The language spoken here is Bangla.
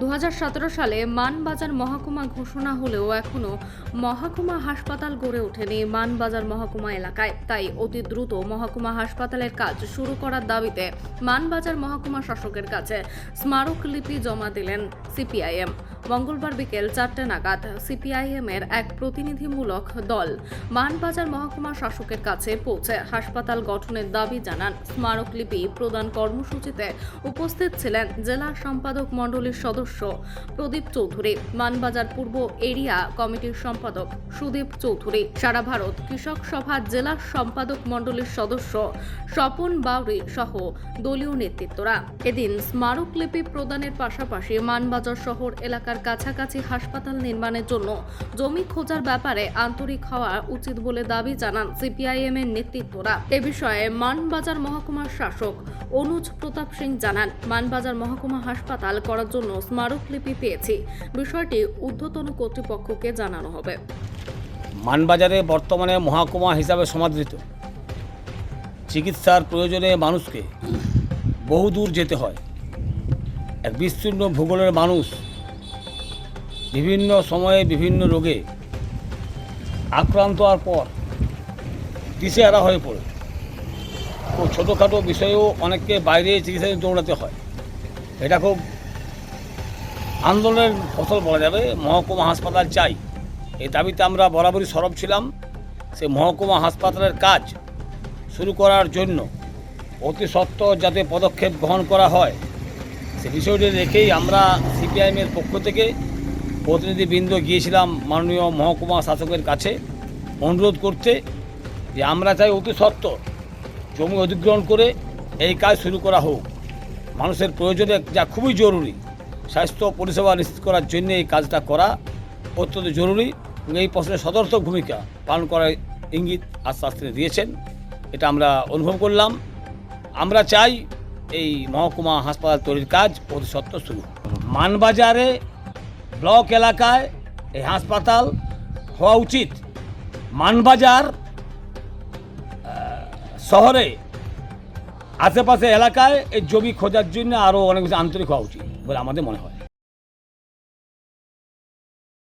দুহাজার সতেরো সালে মানবাজার মহকুমা ঘোষণা হলেও এখনও মহকুমা হাসপাতাল গড়ে ওঠেনি মানবাজার মহকুমা এলাকায়। তাই অতি দ্রুত মহকুমা হাসপাতালের কাজ শুরু করার দাবিতে মানবাজার মহকুমা শাসকের কাছে স্মারকলিপি জমা দিলেন সিপিআইএম। মঙ্গলবার বিকেল চারটে নাগাদ সিপিআইএম এর এক প্রতিনিধিমূলক দল মানবাজার মহকুমা শাসকের কাছে পৌঁছে হাসপাতাল গঠনের দাবি জানান। স্মারকলিপি প্রদান কর্মসূচিতে উপস্থিত ছিলেন জেলা সম্পাদক মণ্ডলীর সদস্য প্রদীপ চৌধুরী, মানবাজার পূর্ব এরিয়া কমিটির সম্পাদক সুদীপ চৌধুরী, সারা ভারত কৃষক সভা জেলা সম্পাদক মণ্ডলীর সদস্য স্বপন বাউরি সহ দলীয় নেতৃত্বরা। এদিন স্মারকলিপি প্রদানের পাশাপাশি মানবাজার শহর এলাকার কাছাকাছি হাসপাতাল নির্মাণের জন্য জমি খোঁজার ব্যাপারে আন্তরিক হওয়া উচিত বলে দাবি জানান সিপিআইএম এর নেতৃত্বরা। এ বিষয়ে মানবাজার মহকুমার শাসক অনুজ প্রতাপ সিং জানান, মানবাজার মহকুমা হাসপাতাল করার জন্য স্মারকলিপি পেয়েছি। বিষয়টি ঊর্ধ্বতন কর্তৃপক্ষকে জানানো হবে। মানবাজারে বর্তমানে মহাকুমা হিসাবে সমাদৃত। চিকিৎসার প্রয়োজনে মানুষকে বহুদূর যেতে হয়। এক বিস্তীর্ণ ভূগোলের মানুষ বিভিন্ন সময়ে বিভিন্ন রোগে আক্রান্ত হওয়ার পর দিশেহারা হয়ে পড়ে। খুব ছোটোখাটো বিষয়েও অনেককে বাইরে চিকিৎসা দৌড়াতে হয়। এটা খুব আন্দোলনের ফসল বলা যাবে। মহকুমা হাসপাতাল চাই। এই দাবিতে আমরা বরাবরই সরব ছিলাম। সে মহকুমা হাসপাতালের কাজ শুরু করার জন্য অতি সত্ত্বর যাতে পদক্ষেপ গ্রহণ করা হয়, সে বিষয়টি রেখেই আমরা সিপিআইএমের পক্ষ থেকে প্রতিনিধিবৃন্দ গিয়েছিলাম মাননীয় মহকুমা শাসকের কাছে অনুরোধ করতে যে আমরা চাই অতি সত্ত্বর জমি অধিগ্রহণ করে এই কাজ শুরু করা হোক। মানুষের প্রয়োজনে যা খুবই জরুরি, স্বাস্থ্য পরিষেবা নিশ্চিত করার জন্য এই কাজটা করা অত্যন্ত জরুরি এই প্রশ্নে সদর্থক ভূমিকা পালন করার ইঙ্গিত আশ্বাস তিনি দিয়েছেন, এটা আমরা অনুভব করলাম। আমরা চাই এই মহকুমা হাসপাতাল তৈরির কাজ অতি সত্ত্বর শুরু মানবাজারে ব্লক এলাকায় এই হাসপাতাল হওয়া উচিত। মানবাজার শহরে, আশেপাশে এলাকায় এই জমি খোঁজার জন্য আরও অনেক বেশি আন্তরিক হওয়া উচিত বলে আমাদের মনে হয়।